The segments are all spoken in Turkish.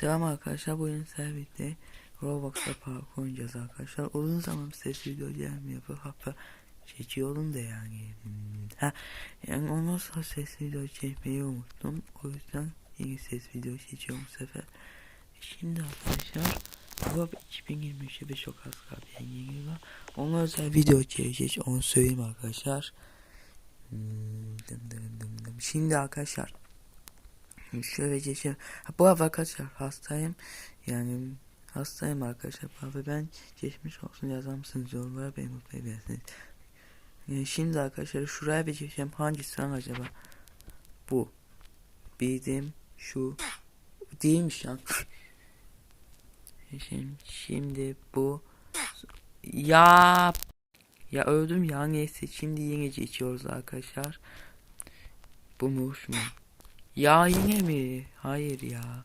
Selam arkadaşlar bugün servisde Roblox'ta parkur oynayacağız arkadaşlar. Uzun zaman ses video gelmiyor bu hafta çekiyorum da yani. Hmm, Ha, yani ondan sonra ses video çekmeyi unuttum. O yüzden yeni ses video çekiyorum bu sefer. Şimdi arkadaşlar bu 2023'e bir çok az kaldı yani yeni yıla. Ona özel video çekeceğiz onu söyleyeyim arkadaşlar. Hmm. Şimdi arkadaşlar Şöyle geçelim. Bu arada arkadaşlar hastayım. Yani hastayım arkadaşlar. Abi ben geçmiş olsun yazar mısınız yorumlara beni mutlu edersiniz. Yani şimdi arkadaşlar şuraya bir geçeceğim. Hangisi lan acaba? Bu. Bildim şu. Değilmiş lan. şimdi, şimdi bu. Ya. Ya öldüm ya neyse. Şimdi yine geçiyoruz arkadaşlar. Bumuş mu? Ya yine mi? Hayır ya.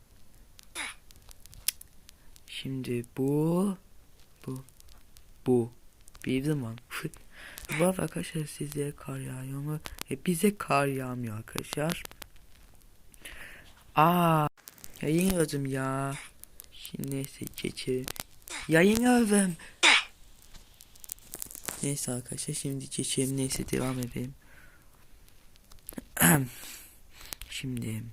Şimdi bu bu bu bir zaman bu arada arkadaşlar size kar yağıyor mu? E bize kar yağmıyor arkadaşlar. Aa ya öldüm ya. Şimdi neyse geçelim. Ya öldüm. Neyse arkadaşlar şimdi geçelim neyse devam edelim. Şimdi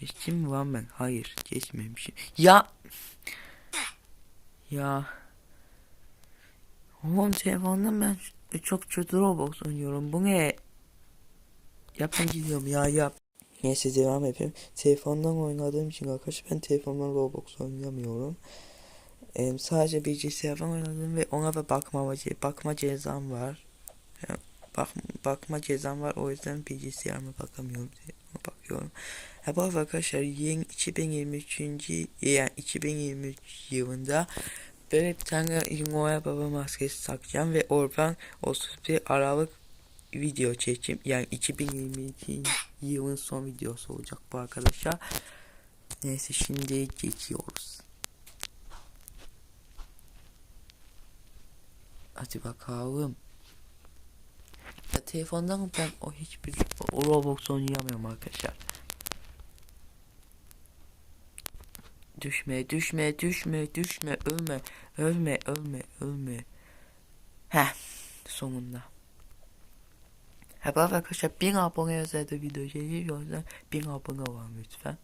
geçtim mi lan ben? Hayır geçmemişim. Ya ya Oğlum telefondan ben çok kötü Roblox oynuyorum. Bu ne? Ya ben gidiyorum ya yap. Neyse devam edeyim. Telefondan oynadığım için arkadaşlar ben telefondan Roblox oynamıyorum. Ee, sadece bilgisayardan oynadım ve ona da bakma, bakma cezam var. Bak, bakma cezam var o yüzden bilgisayarıma bakamıyorum bakıyorum. Ha bu arkadaşlar yeni 2023. yani 2023 yılında böyle bir tane Noel Baba maskesi takacağım ve oradan 31 Aralık video çekeceğim. Yani 2022 yılın son videosu olacak bu arkadaşlar. Neyse şimdi geçiyoruz. Hadi bakalım. Telefondan ben o hiçbir o Roblox oynayamıyorum arkadaşlar. Düşme, düşme, düşme, düşme, ölme, ölme, ölme, ölme. Heh, sonunda. Arada arkadaşlar 1000 abone özel de video geliyor o yüzden 1000 abone olun lütfen.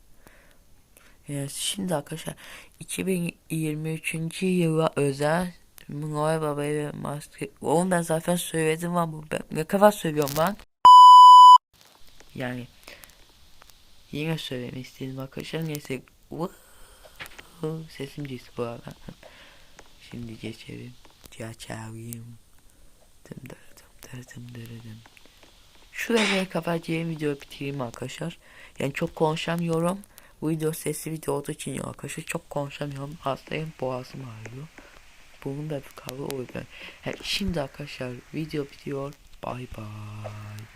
Evet, şimdi arkadaşlar 2023. yıla özel Noel Baba'yı maske... Oğlum ben zaten söyledim ama bu ben ne kadar söylüyorum lan. Yani yine söylemek istedim arkadaşlar neyse sesim cis bu arada. Şimdi geçelim. Geçelim. Dım dım dım dım dım dım. Şuraya kapatacağım videoyu bitireyim arkadaşlar. Yani çok konuşamıyorum. Bu video sesli video olduğu için arkadaşlar çok konuşamıyorum. Hastayım boğazım ağrıyor. Bunun da bir kavga o yüzden. Yani şimdi arkadaşlar video bitiyor. Bye bye.